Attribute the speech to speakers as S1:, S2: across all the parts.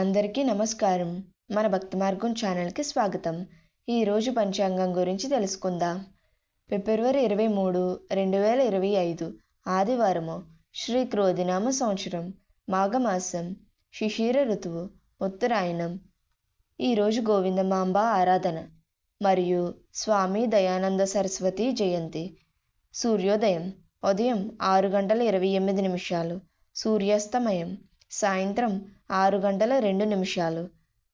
S1: అందరికీ నమస్కారం. మన భక్తి మార్గం ఛానల్కి స్వాగతం. ఈరోజు పంచాంగం గురించి తెలుసుకుందాం. ఫిబ్రవరి ఇరవై మూడు రెండు వేల ఇరవై ఐదు ఆదివారము శ్రీ క్రోధినామ సంవత్సరం మాఘమాసం శిశిర ఋతువు ఉత్తరాయణం. ఈరోజు గోవిందమాంబ ఆరాధన మరియు స్వామి దయానంద సరస్వతి జయంతి. సూర్యోదయం ఉదయం ఆరు గంటల ఇరవై ఎనిమిది నిమిషాలు. సూర్యాస్తమయం సాయంత్రం ఆరు గంటల రెండు నిమిషాలు.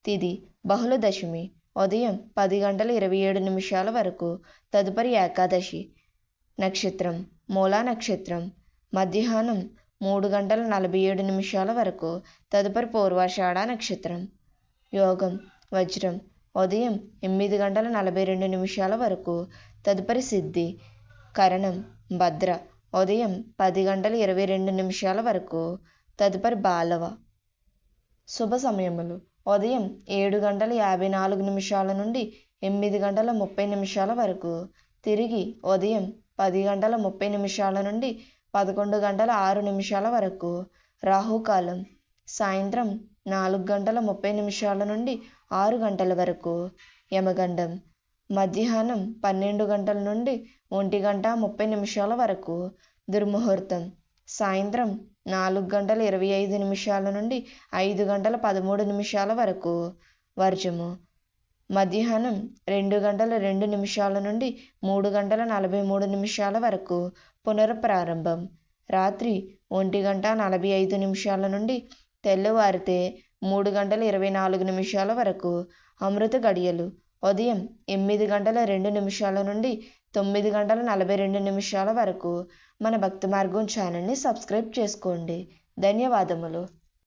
S1: తిది బహుళ దశమి ఉదయం పది గంటల ఇరవై ఏడు నిమిషాల వరకు. తదుపరి ఏకాదశి నక్షత్రం మూలా నక్షత్రం. మధ్యాహ్నం మూడు గంటల నలభై ఏడు నిమిషాల వరకు. తదుపరి పూర్వాషాఢ నక్షత్రం. యోగం వజ్రం ఉదయం ఎనిమిది గంటల నలభై రెండు నిమిషాల వరకు. తదుపరి సిద్ధి కరణం భద్ర ఉదయం పది గంటల ఇరవై రెండు నిమిషాల వరకు. తదుపరి బాలవ. శుభ సమయములు. ఉదయం ఏడు గంటల యాభై నాలుగు నిమిషాల నుండి ఎనిమిది గంటల ముప్పై నిమిషాల వరకు. తిరిగి ఉదయం పది గంటల ముప్పై నిమిషాల నుండి పదకొండు గంటల ఆరు నిమిషాల వరకు. రాహుకాలం. సాయంత్రం నాలుగు గంటల ముప్పై నిమిషాల నుండి ఆరు గంటల వరకు. యమగండం. మధ్యాహ్నం పన్నెండు గంటల నుండి ఒంటి గంట ముప్పై నిమిషాల వరకు. దుర్ముహూర్తం. సాయంత్రం నాలుగు గంటల ఇరవై ఐదు నిమిషాల నుండి ఐదు గంటల పదమూడు నిమిషాల వరకు. వర్జము. మధ్యాహ్నం రెండు గంటల రెండు నిమిషాల నుండి మూడు గంటల నలభై మూడు నిమిషాల వరకు. పునఃప్రారంభం. రాత్రి ఒంటి గంట నలభై ఐదు నిమిషాల నుండి తెల్లవారితే మూడు గంటల ఇరవై నాలుగు నిమిషాల వరకు. అమృత గడియలు. ఉదయం ఎనిమిది గంటల రెండు నిమిషాల నుండి తొమ్మిది గంటల నలభై రెండు నిమిషాల వరకు మన భక్తి మార్గం ఛానల్ని సబ్స్క్రైబ్ చేసుకోండి. ధన్యవాదములు.